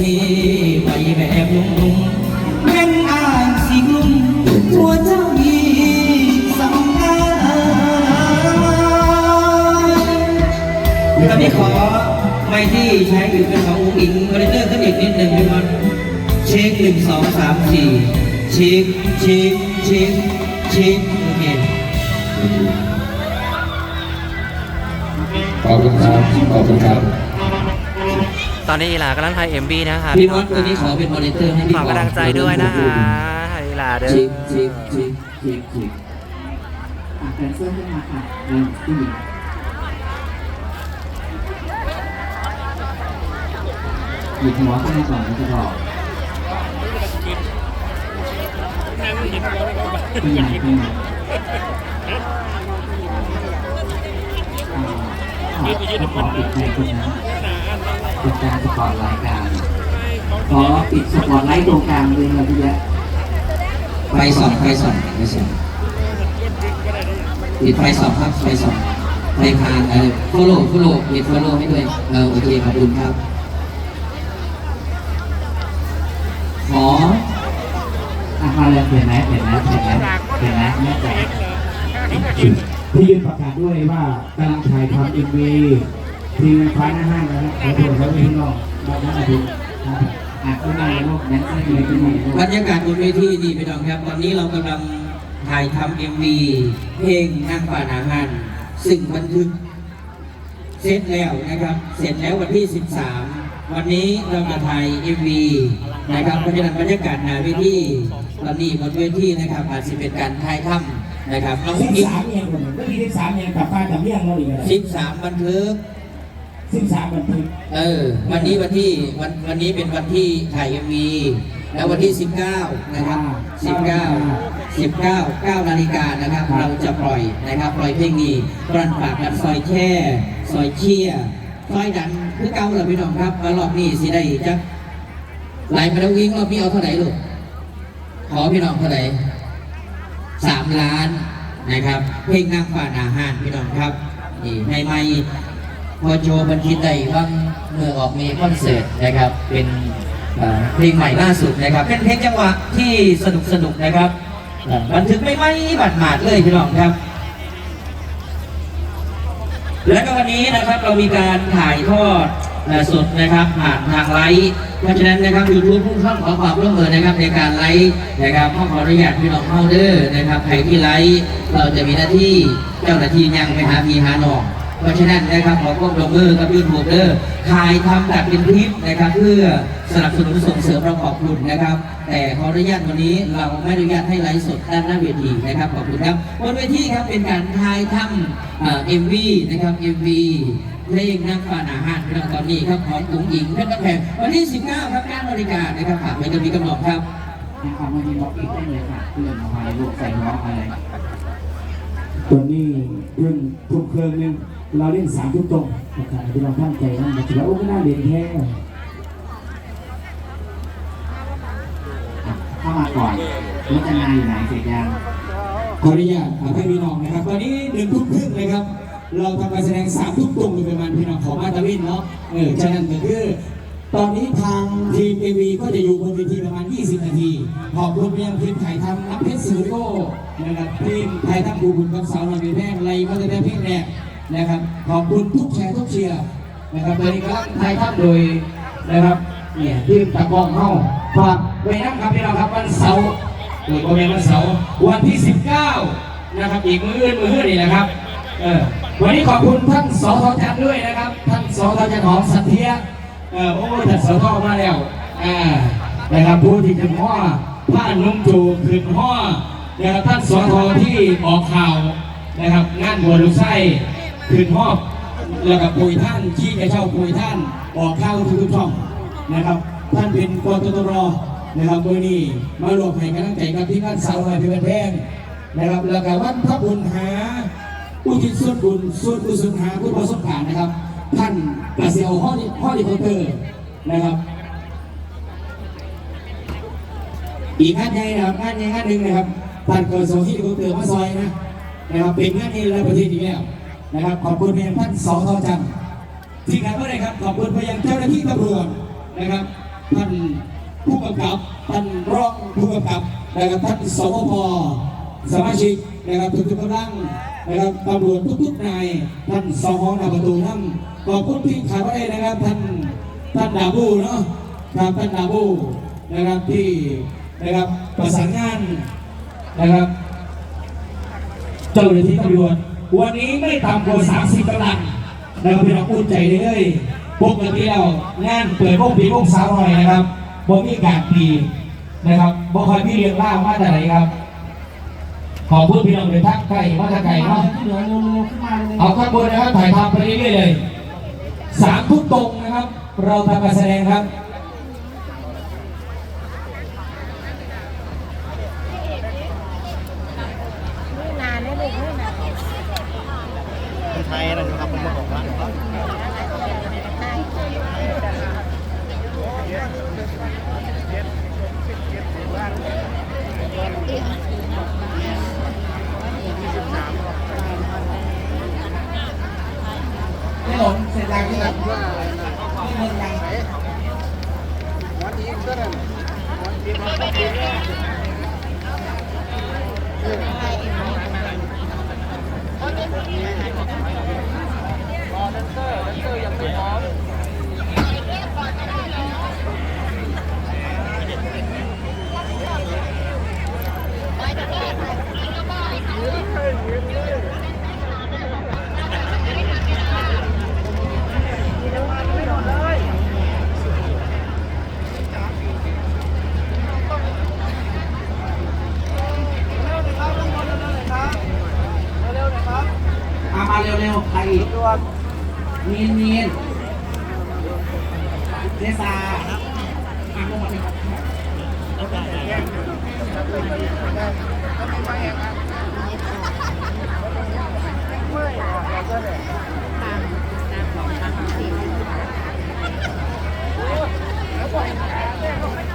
ทีไปแบบนุ่มๆเป็นอ่างสีกลุ่มหัวเจ้าอีสองกายตอนนี้ขอไม่ที่ใช้อยู่เป็นของอุ้งอิงมอนิเตอร์ขึ้นอีกนิดหนึ่งพี่บอลเช็คหนึ่งสองสามสี่เช็คเช็คเช็คเช็คโอเคขอบคุณครับขอบคุณครับ ตอนนี้อีหลากำลังถ่ายเอ็มบีนะคะพี่มอสตัวนี้ขอเป็นมอนิเตอร์ให้พี่ฝากกำลังใจด้วยนะคะถ่ายอีหลาเด้อชิคชิคชิคชิคชิคอะแดนเซอร์ขึ้นมาค่ะเริ่มผู้หญิงหยิบหัวขึ้นมาก่อนแล้วจะบอกผู้ใหญ่ขึ้นมาอ่าขอขอปิดใจคนนะ ปิดการสปอร์ตรายการขอปิดสปอร์ตไลท์ตรงกลางเลยนะพี่แจ๊คไฟสองไฟสองไฟสองปิดไฟสองครับไฟสองไฟพางเออโฟโล่โฟโล่ปิดโฟโล่ให้ด้วยเออโอเคขอบคุณครับ ขออะมาเลยเปลี่ยนไหมเปลี่ยนไหมเปลี่ยนไหมเปลี่ยนไหมแม่ใจที่ยืนประกาศด้วยว่ากำลังถ่ายทำเอ็มวี ทีมฟ้าหน้าห้างนะครับขอโทษครับพี่น้องบอกนะพี่อะขึ้นมาเลยลูกแดนเซอร์เลยขึ้นมาเลยลูกบรรยากาศบนเวทีดีไปน้องครับ ตอนนี้เรากำลังถ่ายทำเอ็มวีเพลงนางป่านาฮันซึ่งบันทึกเสร็จแล้วนะครับ เสร็จแล้ววันที่ 13 วันนี้เราจะถ่าย MV นะครับเพราะฉะนั้นบรรยากาศหนาเวทีตอนนี้บนเวทีนะครับอาจจะเป็นการถ่ายถ้ำนะครับน้องสิบกิ๊กสามเองคนก็มีสิบสามเองกับฟ้ากับเมี่ยงเราอีกแล้ว13บันทึก สิบสามบันทึกเออ วันนี้วันที่วันวันนี้เป็นวันที่ถ่าย MV แล้ววันที่ 19 นะครับ 19 19 9นาฬิกานะครับ เราจะปล่อยนะครับปล่อยเพลงนี้กรันปากกันซอยแช่ ซอยเชี่ยซอยดันคือเก่าแล้วพี่น้องครับมารอบนี้สิได้จักไหลมาแล้ววิ่งรอบนี้เอาเท่าไหร่ลูกขอพี่น้องเท่าไหร่สามล้านนะครับ เพลงนางฟ้าอาหารพี่น้องครับนี่ไม่ไม่ พอโจบันคิดได้ว่างเมื่อออกมีคอนเสิร์ตนะครับ เป็นเพลงใหม่ล่าสุดนะครับ เป็นเพลงจังหวะที่สนุกสนุกนะครับบันทึกไม่ไม่บัดหมาดเลยพี่น้องครับ และก็วันนี้นะครับเรามีการถ่ายทอดสดนะครับผ่านทางไลฟ์เพราะฉะนั้นนะครับยูทูบผู้เข้าขอความร่วมมือนะครับในการไลฟ์นะครับขอขออนุญาตพี่น้องเข้าเด้อนะครับใครที่ไลฟ์เราจะมีหน้าที่เจ้าหน้าที่ยังไปหาพี่หาน้อง เพราะฉะนั้นนะครับขอความร่วมมือกับยูทูบเด้อถ่ายทำแบบเป็นคลิปนะครับเพื่อสนับสนุนส่งเสริมเราขอบคุณนะครับ แต่ขออนุญาตวันนี้เราไม่อนุญาตให้ไลฟ์สดด้านหน้าเวทีนะครับขอบคุณครับบนเวทีครับเป็นการถ่ายทำเอ็มวีนะครับเอ็มวีเพลงนักฟานอาหารครับตอนนี้ครับของกุ้งหญิงเพชรบ้านแพงวันที่ 19 ครับ9นาฬิกานะครับฝากไว้จะมีกำหนดครับยังออกมาดีบอกอีกได้เลยค่ะเพื่อนเอามาลูกใส่หัวอะไรตอนนี้เรื่องทุกเครื่องนึง เราเล่นสามทุกตรงนะครับที่เราตั้งใจนะมันถือว่าโอ้ไม่น่าเด่นแท้เข้ามาก่อนรถจะงานอยู่ไหนเสร็จยังขออนุญาตอให้พี่น้องนะครับ ตอนนี้หนึ่งทุ่มครึ่งนะครับ เราทำการแสดงสามทุ่มตรงโดยประมาณพี่น้องของมาตาวินเนาะเออฉะนั้นก็คือตอนนี้ทางทีมเอวีก็จะอยู่บนเวทีประมาณ 20 นาที ขอบคุณไปยังทีมถ่ายทำนักเพชรสตูดิโอนะครับทีมถ่ายทำบูบุญกับสาวน้อยมีแพงไรก็จะได้เพลงแรก นะครับขอบคุณทุกแชร์ทุกเชียร์นะครับตอนนี้ก็ถ่ายทำโดยนะครับเนี่ยทีมตะกองเข้าฝากไว้นะครับพี่น้องครับวันเสาร์เกิดวันวันเสาร์วันที่ 19 นะครับอีกมืออื่นมืออื่นนี่นะครับเออวันนี้ขอบคุณท่านสทจันด้วยนะครับ ท่านสทจันทร์ของสันเทียเออโอ้ท่านสทมาแล้วอ่านะครับผู้ที่ขึ้นห้อท่านนุ่มจูขึ้นห้อนะครับท่านสทที่ออกข่าวนะครับงานบัวลูกไส้ ขึ้นห้อแล้วกับปุยท่านที่จะเช่าปุยท่านออกข่าวทุกช่องนะครับ ท่านเป็นกตรนะครับมือนี้มารวมให้กำลังใจกับที่งานสาวน้อยเพื่อนแพงนะครับแล้วก็วันพระบุญหาอุทิศส่วนบุญส่วนกุศลหาผู้ประสบการณ์นะครับ ท่านกระเซียวห้อนิห้อนิโคเตอร์นะครับ อีกงานใหญ่นะครับงานใหญ่งานหนึ่งนะครับท่านเกิดโซฮีโคเตอร์มาซอยนะนะครับเป็นงานนี้ในประเทศอีกแล้ว นะครับ ขอบคุณไปยังท่านสอทอจันทร์ที่งานเมื่อไรครับ ขอบคุณไปยังเจ้าหน้าที่ตำรวจนะครับ ท่านผู้กำกับ ท่านรองผู้กำกับนะครับท่านสวพสมาชิกนะครับทุกๆกำลังนะครับตำรวจทุกๆนายท่านสองนาประตูน้ำขอบคุณที่ขาไว้นะครับท่านท่านดาบูเนาะครับท่านดาบูนะครับที่นะครับประสานงานนะครับเจ้าหน้าที่ตำรวจ วันนี้ไม่ต่ำกว่า30กำลังนะครับพี่น้องอุ่นใจได้เลยปกติแล้วงานเปิดวงปีวงสาวหน่อยนะครับบ่มีการปีนะครับบ่คอยพี่เรียงล่ามาแต่ไหนครับ ขอบคุณพี่น้องเลยทักไก่มาจากไก่เนาะเอาข้างบนนะครับถ่ายทำไปเรื่อยๆเลยสามทุกตรงนะครับ เราทำการแสดงครับ นานได้ลูกไม่นาน คนไทยนะครับผมบอกว่า ไม่หลงเสร็จแล้วที่แบบ วันนี้ก็ได้วันที่มาปีแรกเอา ๆใครอีกมีนมีนเจสาอะลงม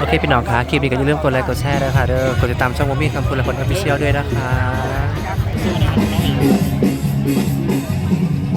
โอเคพี่น้องคะคลิปนี้ก็อย่าลืมกดไลค์กดแชร์ด้ยค่ะเด้อกดติดตามช่องวอมมี่คำพูดและคนออฟฟิเชียลด้วยนะคะ